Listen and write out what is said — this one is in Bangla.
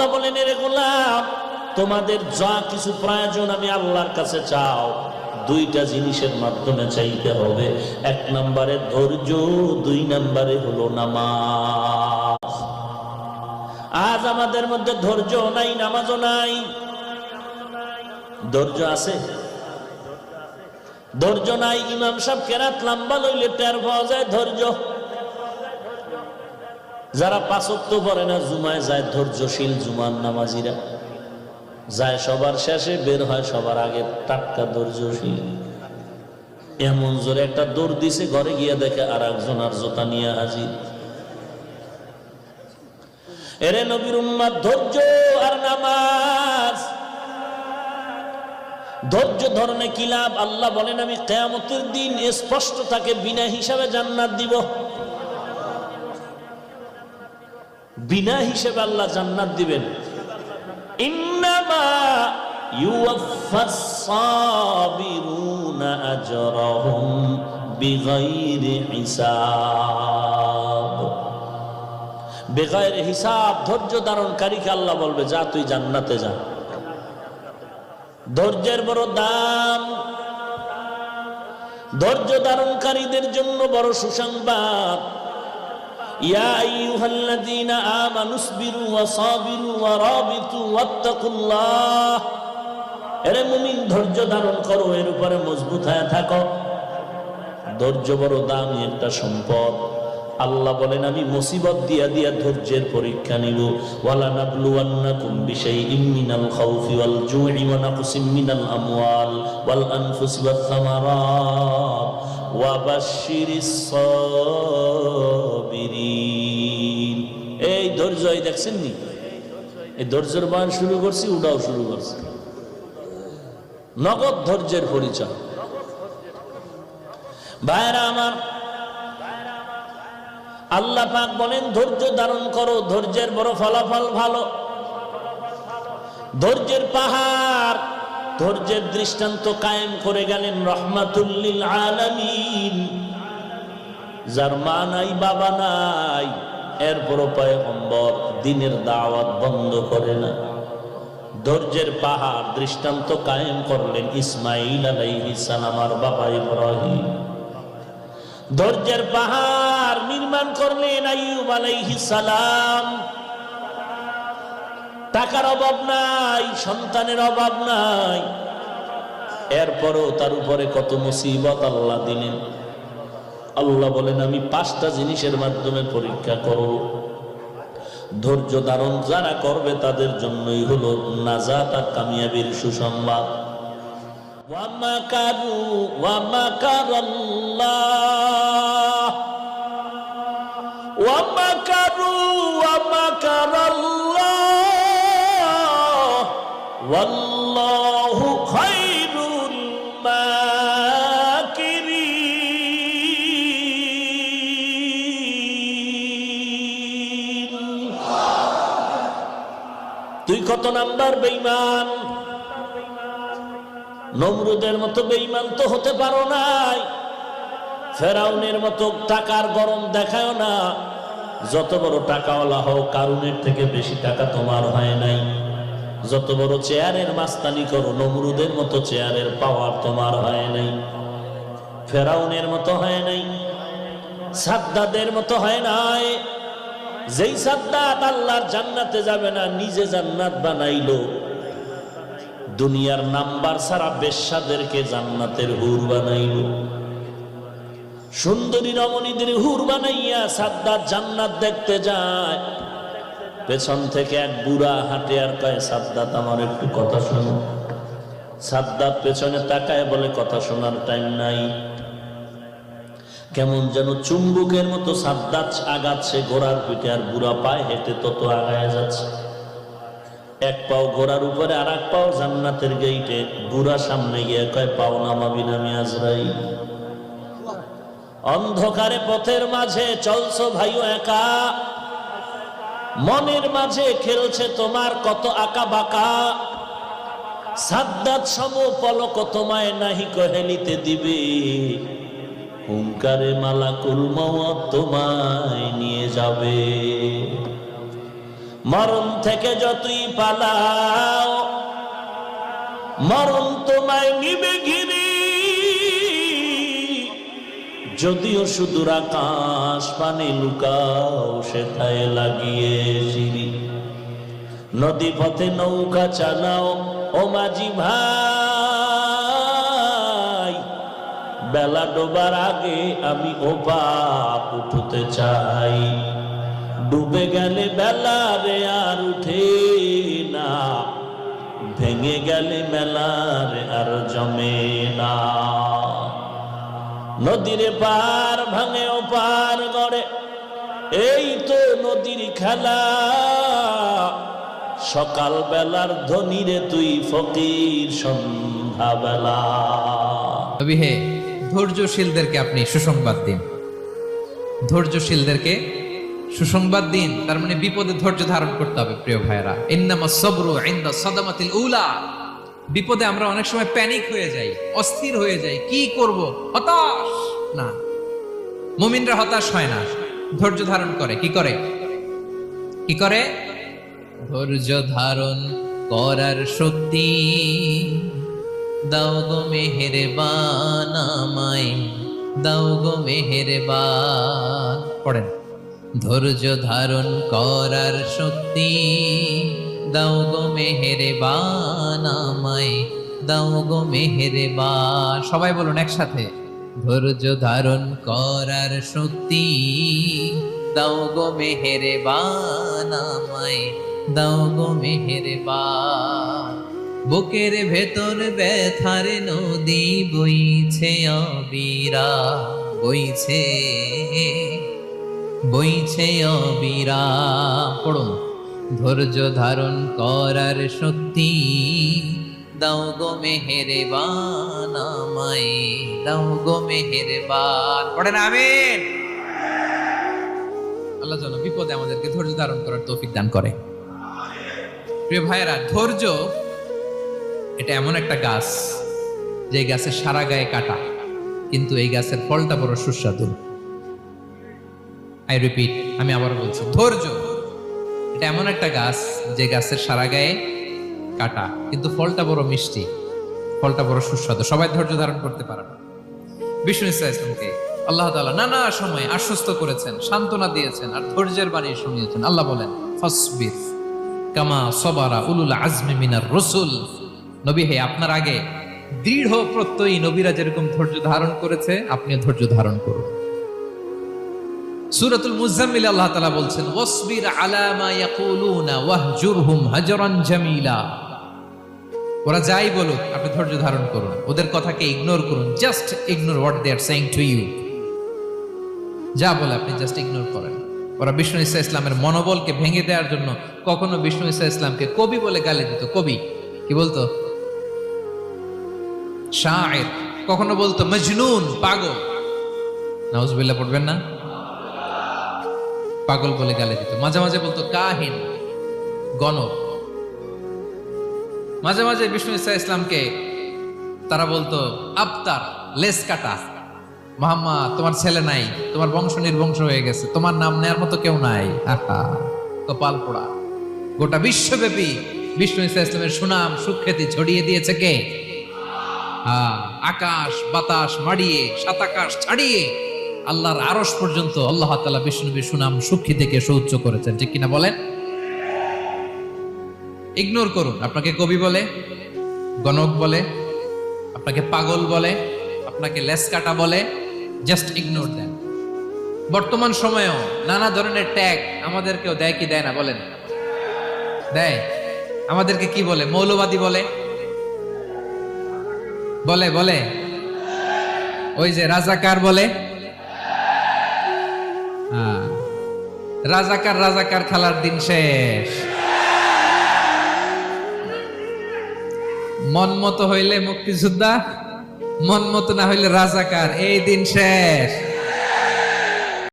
আল্লাহ বলেন, এরে গোলাম, তোমাদের যা কিছু প্রয়োজন আমি আল্লাহর কাছে চাও, দুইটা জিনিসের মাধ্যমে চাইতে হবে। এক নম্বরে ধৈর্য, দুই নম্বরে হলো নামাজ। আজ আমাদের মধ্যে ধৈর্য নাই, নামাজও নাই। ধৈর্য আছে? ধৈর্য নাই। ইমাম সাহেব কেরাত লম্বা লইলে টের পাওয়া যায়, ধৈর্য। যারা পাঁচত্ব পড়ে না, জুমায় যায় ধৈর্যশীল জুমার নামাজিরা। যায় সবার শেষে, বের হয় সবার আগে টাটকা ধৈর্যশীল। এমন জোরে একটা দৌড় দিছে, ঘরে গিয়ে দেখে আর একজন আর জোতা নিয়ে হাজির। এরে নবীর উম্মাদ, ধৈর্য আর নামাজ। ধৈর্য ধরনে কি লাভ? আল্লাহ বলেন, আমি কেয়ামতের দিন স্পষ্ট তাকে বিনা হিসাবে জান্নাত দিব। বিনা হিসেবে আল্লাহ জান্নাত দিবেন। বেগায়ের হিসাব ধৈর্য ধারণকারীকে আল্লাহ বলবে, যা, তুই জান্নাতে যা। ধৈর্যের বড় দাম। ধৈর্য ধারণকারীদের জন্য বড় সুসংবাদ। يا أيها الذين آمنوا اصبروا وصابروا ورابطوا واتقوا الله এরে মুমিন ধৈর্য ধারণ করো এর উপরে মজবুত হয়ে থাকো ধৈর্য বড় দামি একটা সম্পদ আল্লাহ বলেন, আমি মুসিবত দিয়া দিয়া ধৈর্যের পরীক্ষা নিব। ওয়ালা নাবলুওয়ান্নাকুম বিশাইইম মিনাল খাউফি ওয়াল জুই ওয়া নাকসিম মিনাল আমওয়াল ওয়াল আনফুসি ওয়াত থামারাত ওয়া বাশশিরিস সাবিরিন। এই ধৈর্য এই দেখছেন নি? এই ধৈর্যের বান শুরু করছি, উড়াও শুরু করছি। নগদ ধৈর্যের পরিচয়। ভাইরা আমার আল্লাহ পাক বলেন, ধৈর্য ধারণ করো, ধৈর্যের বড় ফলাফল ভালো। ধৈর্যের পাহাড়, ধৈর্যের দৃষ্টান্ত কায়েম করে গেলেন রহমাতুল্লিল আলামিন। যার মা নাই, বাবা নাই, এরপরও পয়গম্বর দিনের দাওয়াত বন্ধ করে না। ধৈর্যের পাহাড় দৃষ্টান্ত কায়েম করলেন ইসমাইল আলাইহিস সালামার বাবা ইব্রাহিম। ধৈর্যের পাহাড় ইমান করলেন আইয়ুব আলাইহি সালাম। টাকার অভাব নাই, সন্তানের অভাব নাই। এরপরও তার উপরে কত মুসিবত আল্লাহ দিলেন। আল্লাহ বলেন, আমি পাঁচটা জিনিসের মাধ্যমে পরীক্ষা করব। ধৈর্য ধারণ যারা করবে তাদের জন্যই হলো নাজাত তার কামিয়াবির সুসংবাদ। ওয়ামা কারু ওয়ামা কার্লা ومكروا ومكر الله والله خير الماكرين তুই কত নাম্বার বেঈমান নমরুদের মতো বেঈমান তো হতে পারো নাই ফেরাউনের মতো টাকার গরম দেখায় না। যত বড় টাকাওয়ালা হোক, কারুনের থেকে বেশি টাকা তোমার হয় নাই। যত বড় চেয়ারের মাস্তানি করো, নমরুদের মতো চেয়ারের পাওয়ার তোমার হয় নাই। ফেরাউনের মতো হয় নাই। সাদ্দাদের মতো হয় নাই। যেই সাদ্দাত আল্লাহর জান্নাতে যাবে না, নিজে জান্নাত বানাইলো। দুনিয়ার নাম্বার সারা বেশ্যাদেরকে জান্নাতের হুর বানাইল। সুন্দরী রমণীদের হুর বানাইয়া সাদ্দাত জান্নাত দেখতে যায়। পেছন থেকে এক বুড়া হাঁটে আর কয়, সাদ্দাত, আমার একটু কথা শোনো। সাদ্দাত পেছনে তাকায় বলে, কথা শোনার টাইম নাই। কেমন যেন চুম্বুকের মতো সাদ্দাত আগাচ্ছে ঘোড়ার পিঠে, আর বুড়া পায়ে হেঁটে তত আগায় যাচ্ছে। এক পাও ঘোড়ার উপরে, আর এক পাও জান্নাতের গেইটে বুড়া সামনে গিয়ে কয়, পাও নামাবি নামি আজরাই অন্ধকারে পথের মাঝে চলছো ভাইও একা। মনের মাঝে খেলছে তোমার কত আঁকা বাঁকা। সাদ্দাত সম পলক তোমায় নাহি কহেলিতে দিবে। হুঙ্কারে মালাকুল মাওয়াত তোমায় নিয়ে যাবে। মরণ থেকে যতই পালাও, মরণ তোমায় নিবে ঘিরি। যদিও সুদূর আকাশ পানি লুকাও, সেথায় লাগিয়ে সিঁড়ি। নদী পথে নৌকা চালাও, ও মাঝি ভাই। বেলা ডোবার আগে আমি ও বাপ উঠতে চাই। ডুবে গেলে বেলা রে আর উঠে না। ভেঙে গেলে মেলা রে আর জমে না। নদীর পার ভাঙে ও পার গড়ে। এই তো নদীর খেলা। সকাল বেলার ধনীরে তুই ফকির সন্ধ্যা বেলা তবে হে, ধৈর্যশীলদেরকে আপনি সুসংবাদ দিন। ধৈর্যশীলদেরকে সুসংবাদ দিন। তার মানে বিপদে ধৈর্য ধারণ করতে হবে, প্রিয় ভাইরা ইন্নামা সবরু ইনদা সাদামাতিল উলা। বিপদে আমরা অনেক সময় প্যানিক হয়ে যাই, অস্থির হয়ে যাই। কি করব? হতাশ? না। মুমিনরা হতাশ হয় না। ধৈর্য ধারণ করে। কি করে? কি করে? ধৈর্য ধারণ করার শক্তি। দাও গো আমায়। দাও গো মেহেরবান। পড়েন। ধৈর্য ধারণ করার শক্তি। দাও গো মেহেরবান আমায়, দাও গো মেহেরবান। সবাই বলুন একসাথে, ধৈর্য ধারণ করার শক্তি, দাও গো মেহেরবান আমায়, দাও গো মেহেরবান। বুকের ভেতর ব্যথার নদী বইছে অবিরা, বইছে বইছে অবিরা। পড়ুন। ধৈর্য ধারণ করার শক্তি। দাও গো মেহেরবান আমায়, দাও গো মেহেরবান। পড়েন, আমিন। আল্লাহ যেন বিপদে আমাদেরকে ধৈর্য ধারণ করার তৌফিক দান করে। প্রিয় ভাইয়েরা, ধৈর্য, এটা এমন একটা গাছ, যে গাছের সারা গায়ে কাটা, কিন্তু এই গাছের ফলটা বড় সুস্বাদু। আই রিপিট আমি আবার বলছি, ধৈর্য। এটা এমন একটা গাছ যে গাছের সারা গায়ে কাটা, কিন্তু ফলটা বড় মিষ্টি, ফলটা বড় সুস্বাদু। সবাই ধৈর্য ধারণ করতে পারে না। বিষ্ণু ইসলামকে আল্লাহ তাআলা নানা সময় আশ্বস্ত করেছেন, সান্ত্বনা দিয়েছেন আর ধৈর্যের বাণী শুনিয়েছেন। আল্লাহ বলেন, ফসবির কামা সবারা উলুল আজমি মিনার রসুল। নবী, হে, আপনার আগে দৃঢ় প্রত্যয়ী নবীরা যেরকম ধৈর্য ধারণ করেছে আপনি ধৈর্য ধারণ করুন। সূরাতুল মুজাম্মিল আল্লাহ তালা বলছেন, ওয়াসবির আলা মা ইয়াকুলুনা ওয়াহজুরহুম হাজরান জামিলা। ওরা যাই বলুক, আপনি ধৈর্য ধারণ করুন। ওদের কথাকে ইগনোর করুন just ignore what they are saying to you যা বলে আপনি জাস্ট ইগনোর করেন। ওরা বিষ্ণু ইসা ইসলামের মনোবলকে ভেঙে দেওয়ার জন্য কখনো বিষ্ণু ইসা ইসলামকে কবি বলে গালি দিত। কবি? কি বলতো? শায়ের। কখনো বলতো, মজনুন, পাগল। নাউজুবিল্লাহ, পড়বেন না? পাগল বলে গালি দিত। মাঝে মাঝে বলতো, কাহিন, গণক। মাঝে মাঝে বিষ্ণু ইসা ইসলামকে তারা বলতো, আবতার লেস কাটা। মোহাম্মদ তোমার ছেলে নাই, তোমার বংশ নির্বংশ হয়ে গেছে, তোমার নাম নেয়ার মতো কেউ নাই। কপাল পোড়া। গোটা বিশ্বব্যাপী বিষ্ণু ইসা ইসলামের সুনাম, সুখ্যাতি ছড়িয়ে দিয়েছে কে? আকাশ, বাতাস মাড়িয়ে, সাত আকাশ ছাড়িয়ে আল্লাহর আরস পর্যন্ত আল্লাহ তালা বিষ্ণুবীর সুনাম সুখী থেকে সৌচ্চ করেছেন। ঠিক কিনা বলেন? ইগনোর করুন। আপনাকে কবি বলে, গণক বলে, আপনাকে পাগল বলে, আপনাকে লেস লেসকাটা বলে জাস্ট ইগনোর দেন বর্তমান সময়েও নানা ধরনের ট্যাগ আমাদেরকেও দেয় কি দেয় না বলেন? দেয়। আমাদেরকে কি বলে? মৌলবাদী বলে। বলে বলে। ওই যে রাজাকার বলে। রাজাকার রাজাকার খেলার দিন শেষ। মন মতো হইলে মুক্তিযোদ্ধা, মন মতো না হইলে রাজাকার, এই দিন শেষ।